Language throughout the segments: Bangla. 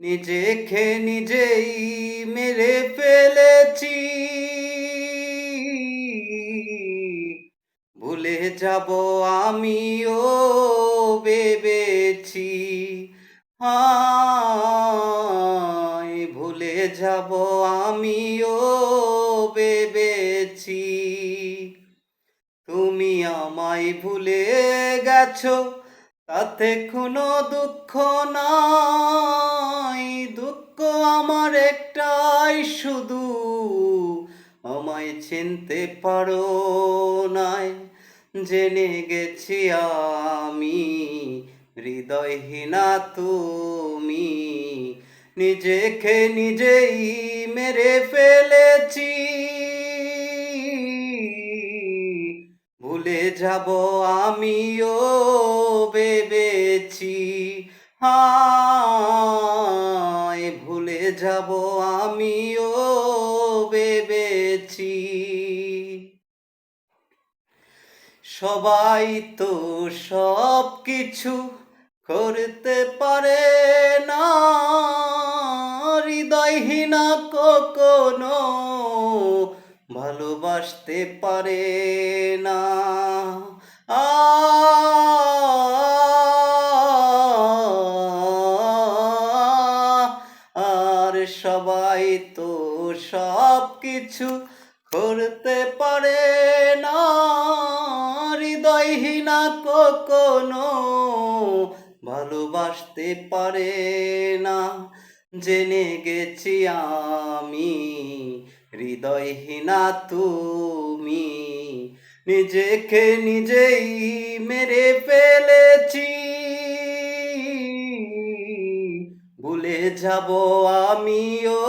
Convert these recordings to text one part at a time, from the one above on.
নিজেকে নিজেই মেরে ফেলেছি। ভুলে যাব আমিও ভেবেছি। হায়, ভুলে যাব আমিও ভেবেছি। তুমি আমায় ভুলে গেছো, তাতে কোনো দুঃখ নাই। শুধু আমায় চিনতে পারো নাই। জেনে গেছি আমি, হৃদয়হীনা তুমি। নিজেকে নিজেই মেরে ফেলেছি। ভুলে যাব আমিও ভেবেছি ভুলে যাব আমিও ভেবেছি। সবাই তো সব কিছু করতে পারে না। হৃদয়হীনা কখনো ভালোবাসতে পারে না। আ সবাই তো সব কিছু করতে পারে না। হৃদয়হীনা কখনো ভালোবাসতে পারে না। জেনে গেছি আমি, হৃদয়হীনা তুমি। নিজেকে নিজেই মেরে ফেলেছি। ভুলে যাব আমিও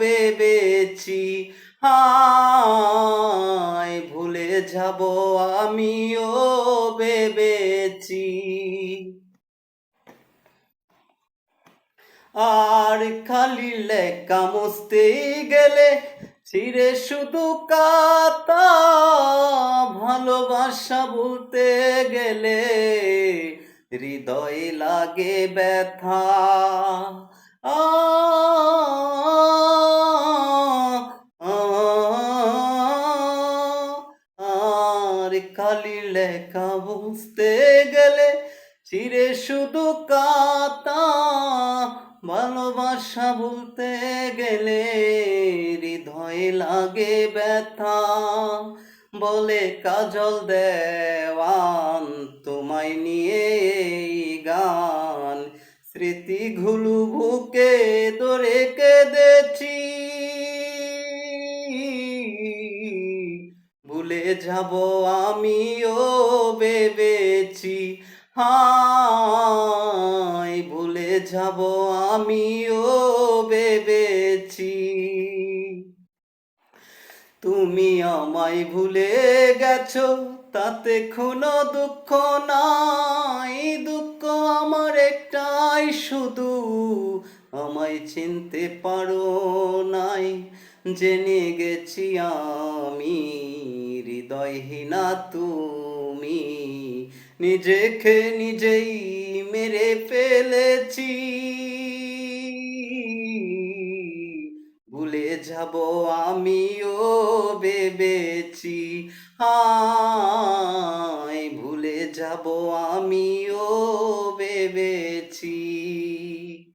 ভেবেছি। হায়, ভুলে যাব আমিও ভেবেছি। আর খালি লেখা মুছতেই গেলে ছিঁড়ে শুধু কাতা ভালোবাসা বলতে গেলে হৃদয়ে লাগে ব্যথা। আ খালি লেখা বুঝতে গেলে চিরে শুধু কাতা। ভালোবাসা বলতে গেলে হৃদয়ে লাগে ব্যথা। বলে, কাজল দেওয়ান, তোমায় নিয়ে গান। স্মৃতিগুলো বুকে ধরে কেঁদেছি। ভুলে যাব আমিও ভেবেছি। হায়, ভুলে যাব আমিও ভেবেছি। তুমি আমায় ভুলে গেছো, তাতে কোনো দুঃখ নাই। দুঃখ আমার একটাই শুধু, আমায় চিনতে পারো নাই। জেনে গেছি আমি, হৃদয়হীনা তুমি। নিজেকে নিজেই মেরে ফেলেছি। ভেবেছি আয় ভুলে যাব আমিও ভেবেছি।